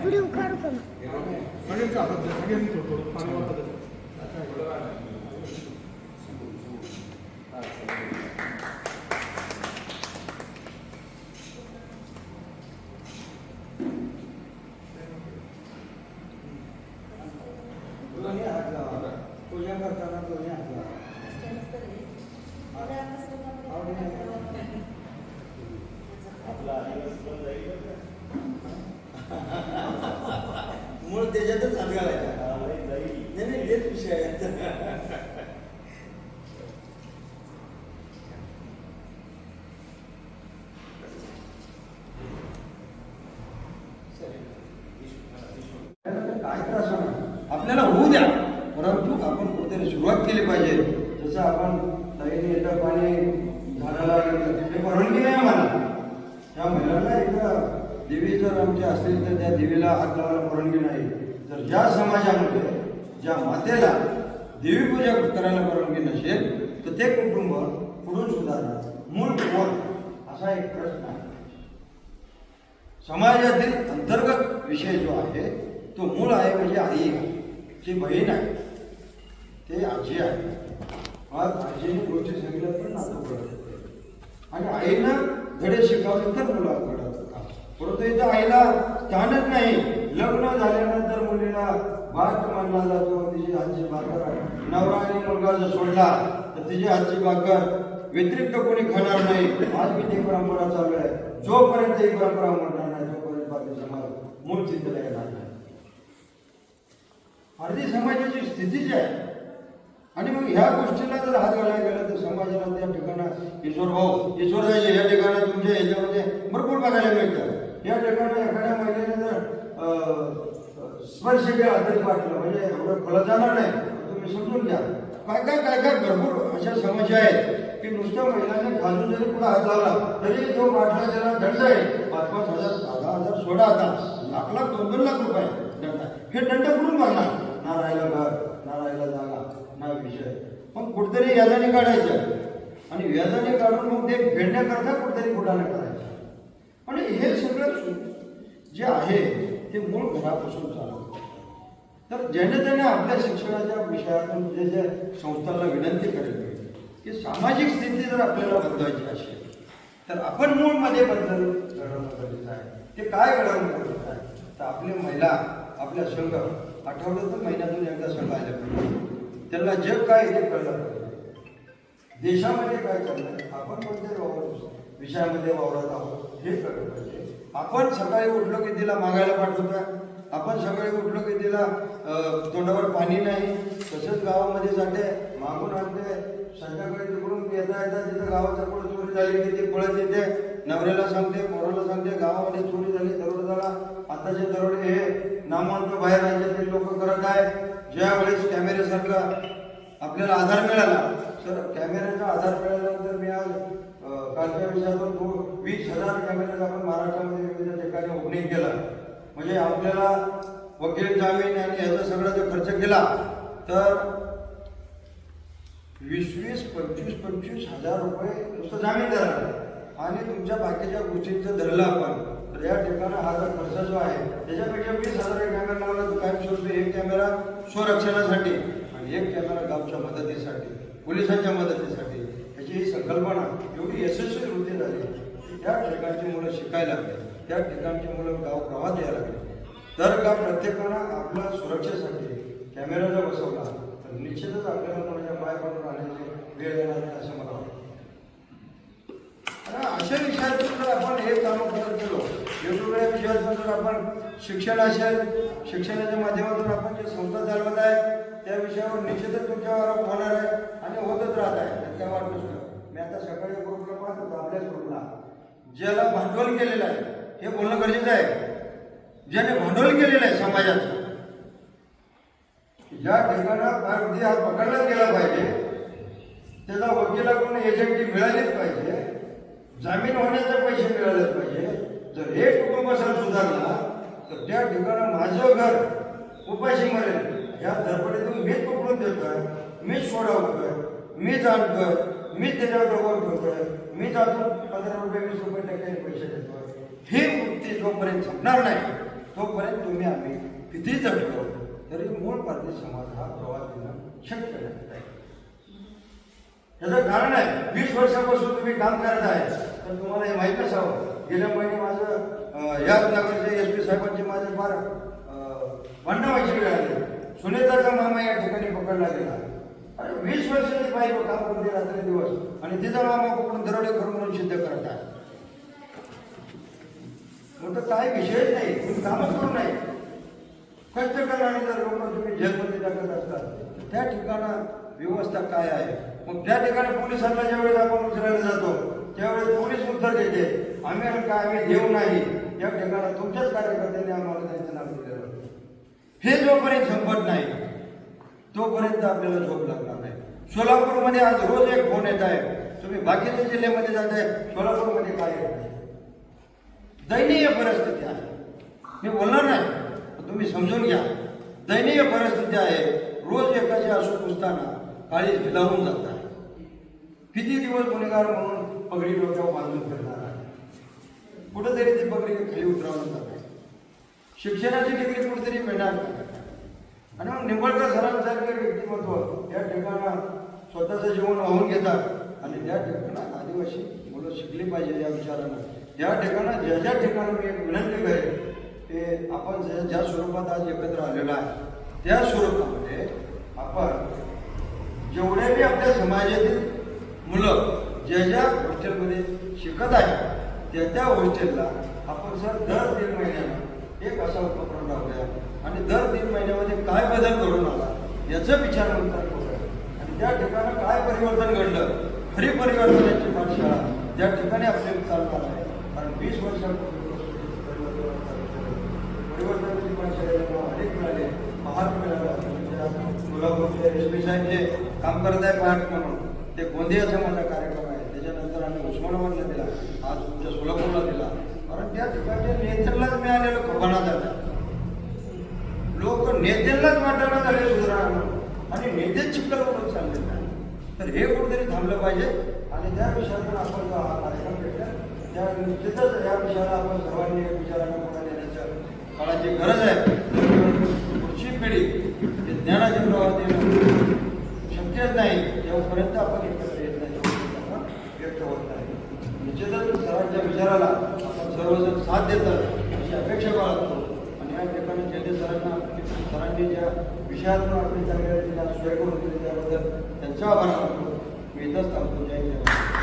Video काढू का मग? दोन्ही हात लावा पूजा करताना दोन्ही हात लावा मूळ त्याच्यातच हात घालायचा नाही नाही तेच विषय आहे काय त्रास होणार आपल्याला होऊ द्या परंतु आपण कुठेतरी सुरुवात केली पाहिजे. जसं आपण ताईने येतं पाणी झाडाला हे परवानगी नाही आम्हाला. त्या महिलांना एकदा देवी जर आमची असतील तर त्या देवीला हात लावायला परवानगी नाही. तर ज्या समाजामध्ये ज्या मातेला देवीपूजा करायला परवानगी नसेल तर ते कुटुंब पुढून सुधारणार. मूळ कोण असा एक प्रश्न आहे. समाजातील अंतर्गत विषय जो आहे तो मूळ आहे म्हणजे आई. जी बहीण आहे. ते आजी आहे आज आजीने गोष्टी सांगितल्या तर नातं पडत आणि आईनं धडे शिकवले तर मुलं पडत होता. परंतु इथं आईला स्थानच नाही. लग्न झाल्यानंतर मुलीला बाग मानला जातो. तिची आजी भाकर नवरा आणि मुलगा जर सोडला तर तिची आजी भाकर व्यतिरिक्त कोणी खाणार नाही. आज मी ती परंपरा चालू आहे. जोपर्यंत ही परंपरा म्हणणार नाही तोपर्यंत बाकी समाज मूळ स्थितीला येणार नाही. अर्धी समाजाची स्थितीच आहे आणि मग ह्या गोष्टीला जर हात घालायला गेला तर समाजाला त्या ठिकाणं ईश्वर भाऊ ईश्वराचे या ठिकाणी तुमच्या ह्याच्यामध्ये भरपूर बघायला मिळतं. या ठिकाणी एखाद्या महिलेने जर स्पर्श केला तरी वाटलं म्हणजे एवढं फळ जाणार नाही तुम्ही समजून घ्या. काय काय काय काय भरपूर अशा समस्या आहेत की नुसत्या महिलांनी खालून जरी कुठं हात लावला तरी तो वाटला त्याला दंड आहे. पाच पाच हजार दहा हजार सोडा आता. लाख लाख दोन दोन लाख रुपये दंड हे दंड कुठून भरणार? ना राहिला घर ना राहिला जागा. हा विषय. मग कुठेतरी व्याजाने काढायचं. आणि व्याजाने काढून मग ते फेडण्याकरता कुठेतरी कुठाने करायचं आणि हे सगळं जे आहे ते मूळ घरापासून चालू तर ज्याने त्याने आपल्या शिक्षणाच्या विषयातून जे जे संस्थांना विनंती करेल की सामाजिक स्थिती जर आपल्याला बदलायची असेल तर आपण मूळमध्ये बदल घडवणं गरजेचं आहे ते काय घडवणं गरजेचं आहे तर आपली महिला आपल्या संघ आठवड्यातून महिन्यातून एकदा संघ आल्या पाहिजे. त्यांना जग काय ते कळलं पाहिजे. देशामध्ये काय चाललंय? आपण कोणत्या वावर विषयामध्ये वावरत आहोत. हे कळलं पाहिजे. आपण सकाळी उठलो की तिला मागायला पाठवतोय आपण सकाळी उठलो की तिला तोंडावर पाणी नाही? तसंच गावामध्ये जाते मागून आणते संध्याकाळी तिकडून येता येता तिथं गावाच्या पुढे चोरी झाली की ती पळत येते. नवऱ्याला सांगते पोराला सांगते गावामध्ये चोरी झाली दरोडा झाला. आताचे दरोडे हे नामांत बाहेर राज्यातील लोक करत आहे. ज्या वेळेस कॅमेऱ्यासारखा आपल्याला आधार मिळाला सर कॅमेऱ्याचा आधार मिळाल्यानंतर मी आज कालच्या विषयावर दोन वीस हजार कॅमेऱ्याचा आपण महाराष्ट्रामध्ये विविध ठिकाणी ओपनिंग केला. म्हणजे आपल्याला वकील जामीन आणि ह्याचा सगळा जो खर्च केला तर वीस वीस पंचवीस पंचवीस हजार रुपये नुसतं जामीन धरा आणि तुमच्या बाकीच्या गोष्टींचं धरलं आपण तर या ठिकाणी हा जो खर्च जो आहे त्याच्यापेक्षा वीस हजार एक कॅमेरा लावला तर कायमस्वरूपी एक कॅमेरा स्वरक्षणासाठी आणि एक कॅमेरा गावच्या मदतीसाठी पोलिसांच्या मदतीसाठी. ह्याची ही संकल्पना एवढी यशस्वी वृत्ती झाली. की त्या ठिकाणची मुलं शिकायला लागली. त्या ठिकाणची मुलं गाव गावात यायला लागली. तर का प्रत्येकानं आपल्या सुरक्षेसाठी कॅमेरा जर बसवला तर निश्चितच आपल्याला कोणाच्या पाय पडून राहण्याची वेळ येणार नाही असं मला वाटतं. अशा विषयातून जर आपण हे काम करत गेलो वेगवेगळ्या विषयातून जर आपण शिक्षण असेल शिक्षणाच्या माध्यमातून आपण जे संस्था चालवत आहे त्या विषयावर निश्चितच तुमच्यावर होणार आहे आणि होतच राहत आहे. त्या काय वाटत मी आता सकाळी ग्रुपला पाहत होतो आपल्याच ग्रुपला ज्याला भांडवल केलेलं आहे हे बोलणं गरजेचं आहे. ज्याने भांडवल केलेलं आहे समाजाचं ज्या ठिकाणं फार अगदी पकडला गेला पाहिजे त्याला वकिलाकडून एजंटी मिळालीच पाहिजे. जामीन होण्याचे पैसे मिळालेच पाहिजे. जर हे कुटुंब सर सुधारला तर त्या ठिकाणी माझं घर उपाशी मरेल. या धडपडीतून मीच पकडून देतोय मीच सोडवतोय मीच आणतोय मीच त्याच्यावर डोकं ठेवतोय. मीच अजून पंधरा रुपये वीस रुपये टक्क्याने पैसे देतोय. ही वृत्ती जोपर्यंत संपणार नाही तोपर्यंत तुम्ही आम्ही किती जगलो तरी मूळ पार्टी समाज हा प्रवास देणं शक्य नाही. त्याचं कारण आहे वीस वर्षापासून तुम्ही काम करत आहे. तर तुम्हाला हे माहीत नसावं. गेल्या महिने माझं या नगरचे एस पी साहेबांचे माझे फार भांडण व्हायची वेळ आली. सुनेताचा मामा या ठिकाणी पकडला गेला. अरे वीस वर्षाची बाई काम करते रात्री दिवस आणि तिचा मामा पकडून दरोडेखोर म्हणून सिद्ध करत आहे. म्हटलं काय विषयच नाही. तुम्ही कामच करू नाही कष्ट करणारे जर लोक तुम्ही जेलमध्ये टाकत असतात त्या ठिकाणा व्यवस्था काय आहे? मग त्या ठिकाणी पोलिसांना ज्यावेळेस आपण उचलायला जातो त्यावेळेस पोलीस उत्तर देते. आम्ही काय आम्ही देऊ नाही. या ठिकाणी तुमच्याच कार्यकर्त्यांनी आम्हाला त्यांचं नाव दिलेलं हे जोपर्यंत संपत नाही तोपर्यंत आपल्याला झोप लागणार नाही. सोलापूरमध्ये आज रोज एक फोन येत आहे. तुम्ही बाकीच्या जिल्ह्यामध्ये जात आहे सोलापूरमध्ये काय येत नाही. दयनीय परिस्थिती आहे. मी बोलणार नाही तुम्ही समजून घ्या. दयनीय परिस्थिती आहे. रोज एकाचे असू पुसताना काळी भिलावून जातात. किती दिवस गुन्हेगार म्हणून पगडी डोक्यावर बांधून फिरणार आहे? कुठंतरी ती पगडी खाली उतरवून जात. शिक्षणाची डिग्री कुठेतरी मिळणार नाही. आणि मग निंबळकर सरांसारखे व्यक्तिमत्व. या ठिकाणा स्वतःचं जीवन वाहून घेतात आणि त्या ठिकाणा आदिवासी मुलं शिकली पाहिजे या विचारानं. ज्या ठिकाणा ज्या ज्या ठिकाणी मी विनंती करेल ते आपण ज्या ज्या स्वरूपात आज एकत्र आलेलो आहे त्या स्वरूपामध्ये आपण जेवढे बी आपल्या समाजातील मुलं ज्या ज्या हॉस्टेलमध्ये शिकत आहेत त्या त्या हॉस्टेलला आपण सर दर तीन महिन्याला एक असा उपक्रम राहूया आणि दर तीन महिन्यामध्ये काय बदल घडून आला याचा विचार मंथन करूया आणि त्या ठिकाणी काय परिवर्तन घडलं खरी परिवर्तनाची पाठशाळा त्या ठिकाणी आपल्याला चालणार आहे. कारण वीस वर्षापूर्वी परिवर्तनाची पाठशाळेला अनेक मिळाले महाग मिळाला कोल्हापूरचे एस पी साहेब जे काम करत आहे पहाट म्हणून. ते गोंदियाचा माझा कार्यक्रम आहे. त्याच्यानंतर आम्ही उस्मानाबादला दिला. आज तुमच्या सोलापूरला दिला. कारण त्या ठिकाणच्या नेत्यांनाच मिळालेलं खबाना जातात लोक नेत्यांनाच वाटायला झाले सुधारणा आणि नेतेच चिखल होत चालले नाही तर हे कुठेतरी थांबलं पाहिजे. आणि त्या विषयातून आपण जो हा कार्यक्रम घेतला त्या निश्चितच या विषयाला आपण सर्वांनी एक विचारांना पुढे नेण्याच्या काळाची गरज आहे पुढची पिढी हे ज्ञानाचे प्रवाह देणं शक्यच नाही तेव्हापर्यंत आपण एकत्र येत नाही तोपर्यंत आपण व्यक्त होत नाही निश्चितच सरांच्या विचाराला साथ देतात अशी अपेक्षा बाळगतो. आणि या ठिकाणी जयदेव सरांना सरांनी ज्या विषयातून आपली चांगल्या सोय करून दिली त्याबद्दल त्यांचा आभार मानतो. मी इथंच थांबतो. जय जय